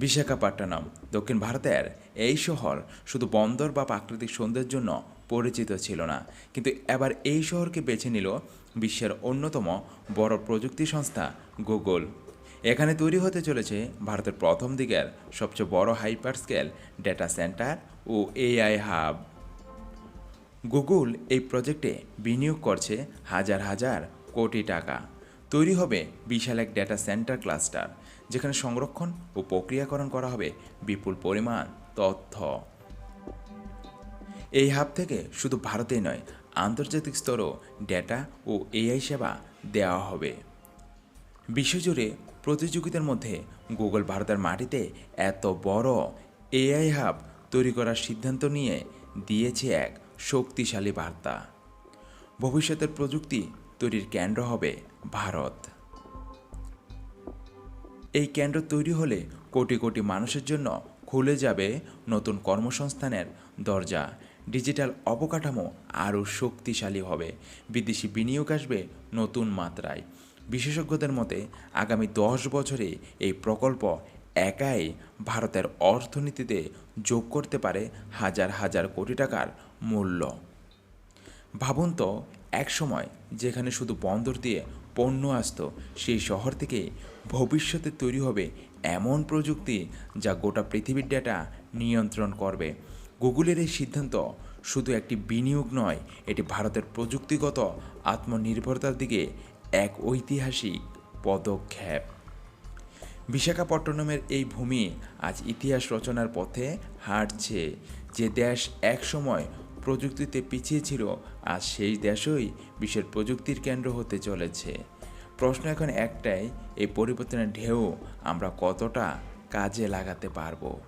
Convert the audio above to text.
বিশাখাপট্টনম, দক্ষিণ ভারতের এই শহর শুধু বন্দর বা প্রাকৃতিক সৌন্দর্যের জন্য পরিচিত ছিল না। কিন্তু এবার এই শহরকে বেছে নিল বিশ্বের অন্যতম বড় প্রযুক্তি সংস্থা গুগল। এখানে তৈরি হতে চলেছে ভারতের প্রথম দিকের সবচেয়ে বড় হাইপার স্কেল ডেটা সেন্টার ও এআই হাব। গুগল এই প্রজেক্টে বিনিয়োগ করছে হাজার হাজার কোটি টাকা। তৈরি হবে বিশাল এক ডেটা সেন্টার ক্লাস্টার যেখানে সংরক্ষণ ও প্রক্রিয়াকরণ করা হবে বিপুল পরিমাণ তথ্য। এই হাব থেকে শুধু ভারতেই নয়, আন্তর্জাতিক স্তরেও ডেটা ও এআই সেবা দেওয়া হবে। বিশ্বজুড়ে প্রতিযোগিতার মধ্যে গুগল ভারতের মাটিতে এত বড় এআই হাব তৈরি করার সিদ্ধান্ত নিয়ে দিয়েছে এক শক্তিশালী বার্তা। ভবিষ্যতের প্রযুক্তি তৈরির কেন্দ্র হবে ভারত। এই কেন্দ্র তৈরি হলে কোটি কোটি মানুষের জন্য খুলে যাবে নতুন কর্মসংস্থানের দরজা। ডিজিটাল অবকাঠামো আরও শক্তিশালী হবে। বিদেশি বিনিয়োগ আসবে নতুন মাত্রায়। বিশেষজ্ঞদের মতে, আগামী দশ বছরে এই প্রকল্প একাই ভারতের অর্থনীতিতে যোগ করতে পারে হাজার হাজার কোটি টাকার মূল্য। ভাবুন তো এক সময় যেখানে শুধু বন্দর দিয়ে পণ্য আসতো, সেই শহর থেকে ভবিষ্যতে তৈরি হবে এমন প্রযুক্তি যা গোটা পৃথিবীর ডেটা নিয়ন্ত্রণ করবে। গুগলের এই সিদ্ধান্ত শুধু একটি বিনিয়োগ নয়, এটি ভারতের প্রযুক্তিগত আত্মনির্ভরতার দিকে এক ঐতিহাসিক পদক্ষেপ। বিশাখাপট্টনমের এই ভূমি আজ ইতিহাস রচনার পথে হাঁটছে, যে দেশ একসময় প্রযুক্তিতে পিছিয়ে ছিল আজ সেই দেশই বিশ্বের প্রযুক্তির কেন্দ্র হতে চলেছে। প্রশ্ন এখন একটাই, এই পরিবর্তনের ঢেউ আমরা কতটা কাজে লাগাতে পারব?